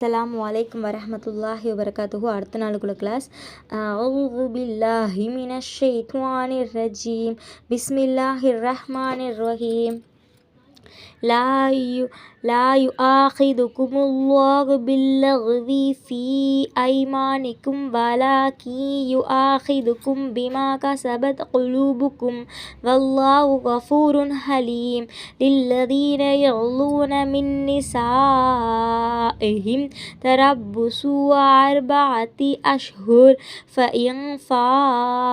அஸ்லாம் வலைக்கம் வரமத்துல்லாஹி வரகாத்துஹு அடுத்த நாளுக்குள்ள கிளாஸ் அவுது பில்லாஹி மினஷ் ஷைத்வானிர் ரஜீம். பிஸ்மில்லாஹிர் ரஹ்மானிர் ரஹீம். لا لا يؤاخذكم الله باللغو في أيمانكم ولكن يؤاخذكم بما كسبت قلوبكم. والله غفور حليم. للذين يغلون من نسائهم تربص أربعة أشهر فإن فاءوا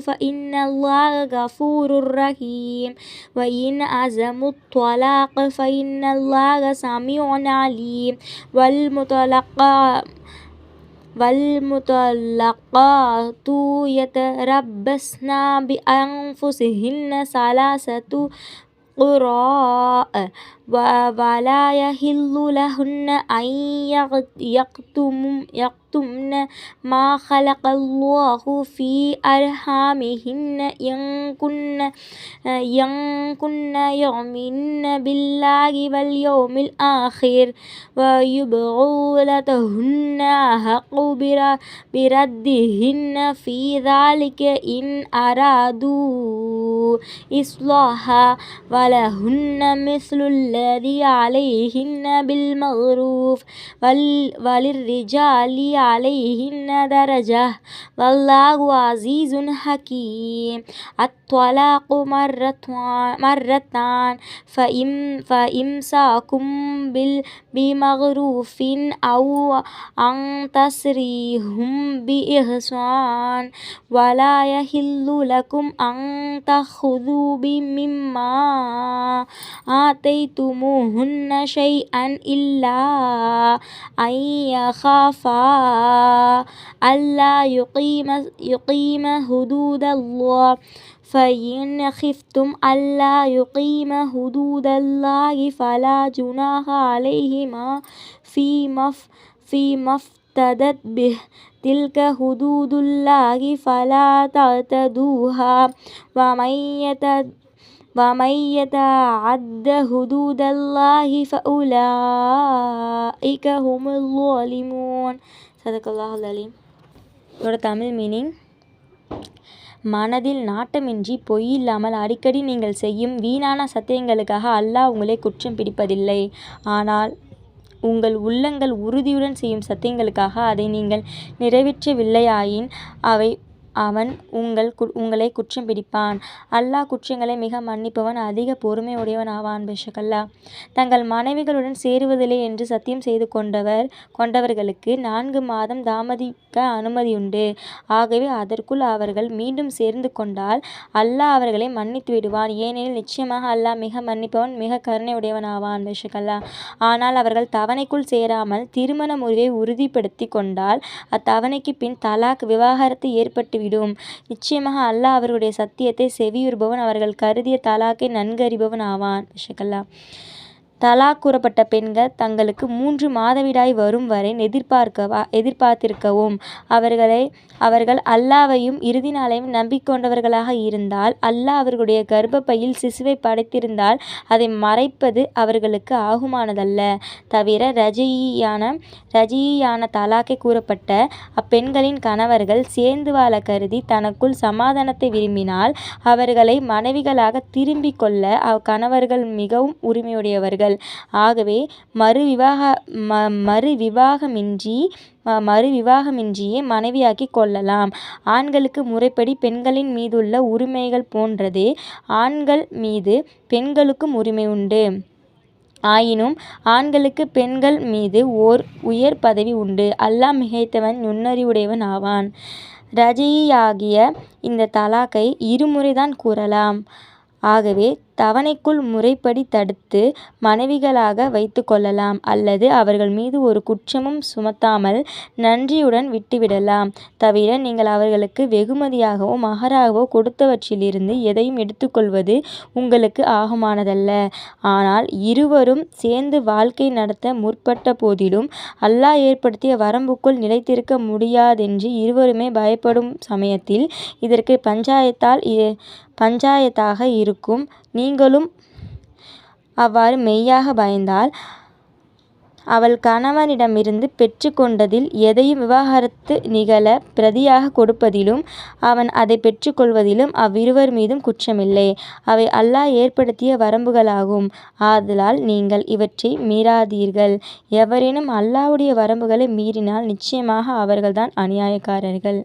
فإن الله غفور رحيم. وإن عزموا الطلاق فإن الله سميع عليم. والمطلقة والمطلقات يتربصن بأنفسهن ثلاثة قراء. ولا يحل لهن أن يكتمن ما خلق الله في أرحامهن إن كن يؤمن بالله واليوم الآخر وبعولتهن أحق بردهن في ذلك إن أرادوا إصلاحا ولهن مثل الذي عليهن بالمعروف وللرجال عليهن درجة. والله عزيز حكيم. الطلاق مرتان. فإمساكم بمعروف أو أن تسريهم بإحسان. ولا يحل لكم أن تأخذوا مما آتيتموهن شيئا إلا أن يخافا ألا يقيما حدود الله. فإن خفتم ألا يقيما حدود الله فلا جناح عليهما فيما افتدت به. تلك حدود الله فلا تعتدوها. ومن يتعد حدود الله فأولئك هم الظالمون صدق الله العليم இதோட தமிழ் மீனிங் மனதில் நாட்டமின்றி பொய்யில்லாமல் அடிக்கடி நீங்கள் செய்யும் வீணான சத்தியங்களுக்காக அல்லாஹ் உங்களை குற்றம் பிடிப்பதில்லை ஆனால் உங்கள் உள்ளங்கள் உறுதியுடன் செய்யும் சத்தியங்களுக்காக அதை நீங்கள் நிறைவேற்றவில்லையாயின் அவை அவன் உங்கள் உங்களை குற்றம் பிடிப்பான். அல்லாஹ் குற்றங்களை மிக மன்னிப்பவன் அதிக பொறுமையுடையவன் ஆவான் பெஷகல்லா. தங்கள் மனைவிகளுடன் சேருவதில்லை என்று சத்தியம் செய்து கொண்டவர் கொண்டவர்களுக்கு நான்கு மாதம் தாமதிக்க அனுமதியுண்டு. ஆகவே அதற்குள் அவர்கள் மீண்டும் சேர்ந்து கொண்டால் அல்லாஹ் அவர்களை மன்னித்து விடுவான். ஏனெனில் நிச்சயமாக அல்லாஹ் மிக மன்னிப்பவன் மிக கருணை உடையவன் ஆவான் பெஷகல்லா. ஆனால் அவர்கள் தவணைக்குள் சேராமல் திருமண முறிவை உறுதிப்படுத்தி கொண்டால் அத்தவணைக்கு பின் தலாக் விவாகரத்து ஏற்பட்டு விடும் நிச்சயமாக அல்லாஹ் அவர்களுடைய சத்தியத்தை செவியுறுபவன் அவர்கள் கருதிய தலாக்கை நன்கறிபவன் ஆவான். விஷக்கல்லா தலாக் கூறப்பட்ட பெண்கள் தங்களுக்கு மூன்று மாதவிடாய் வரும் வரை எதிர்பார்க்கவா எதிர்பார்த்திருக்கவும். அவர்களை அவர்கள் அல்லாவையும் இறுதி நாளையும் நம்பிக்கொண்டவர்களாக இருந்தால் அல்லாஹ் அவர்களுடைய கர்ப்பப்பையில் சிசுவை படைத்திருந்தால் அதை மறைப்பது அவர்களுக்கு ஆகுமானதல்ல. தவிர ரஜியான ரஜியான தலாக்கை கூறப்பட்ட அப்பெண்களின் கணவர்கள் சேர்ந்து வாழ கருதி தனக்குள் சமாதானத்தை விரும்பினால் அவர்களை மனைவிகளாக திரும்பிக் கொள்ள அக்கணவர்கள் மிகவும் உரிமையுடையவர்கள். ஆகவே மறுவிவாக மறுவிவாகமின்றி மறுவிவாகமின்றியே மனைவியாக்கிக் கொள்ளலாம். ஆண்களுக்கு முறைப்படி பெண்களின் மீதுள்ள உரிமைகள் போன்றதே. ஆண்கள் மீது பெண்களுக்கும் உரிமை உண்டு. ஆயினும் ஆண்களுக்கு பெண்கள் மீது ஓர் உயர் பதவி உண்டு. அல்லாஹ் மிகைத்தவன் நுண்ணறிவுடையவன் ஆவான். ரஜியாகிய இந்த தலாக்கை இருமுறைதான் கூறலாம். ஆகவே தவணைக்குள் முறைப்படி தடுத்து மனைவிகளாக வைத்து கொள்ளலாம் அல்லது அவர்கள் மீது ஒரு குற்றமும் சுமத்தாமல் நன்றியுடன் விட்டுவிடலாம். தவிர நீங்கள் அவர்களுக்கு வெகுமதியாகவோ மகராகவோ கொடுத்தவற்றிலிருந்து எதையும் எடுத்துக்கொள்வது உங்களுக்கு ஆகமானதல்ல. ஆனால் இருவரும் சேர்ந்து வாழ்க்கை நடத்த முற்பட்ட போதிலும் அல்லாஹ் ஏற்படுத்திய வரம்புக்குள் நிலைத்திருக்க முடியாதென்று இருவருமே பயப்படும் சமயத்தில் இதற்கு பஞ்சாயத்தால் பஞ்சாயத்தாக இருக்கும் நீங்களும் அவ்வாறு மெய்யாக பயந்தால் அவள் கணவனிடமிருந்து பெற்றுக்கொண்டதில் எதையும் விவாகரத்து நிகழ பிரதியாக கொடுப்பதிலும் அவன் அதைப் பெற்றுக்கொள்வதிலும் அவ்விருவர் மீதும் குற்றமில்லை. அவை அல்லாஹ் ஏற்படுத்திய வரம்புகளாகும். ஆதலால் நீங்கள் இவற்றை மீறாதீர்கள். எவரேனும் அல்லாஹ்வுடைய வரம்புகளை மீறினால் நிச்சயமாக அவர்கள்தான் அநியாயக்காரர்கள்.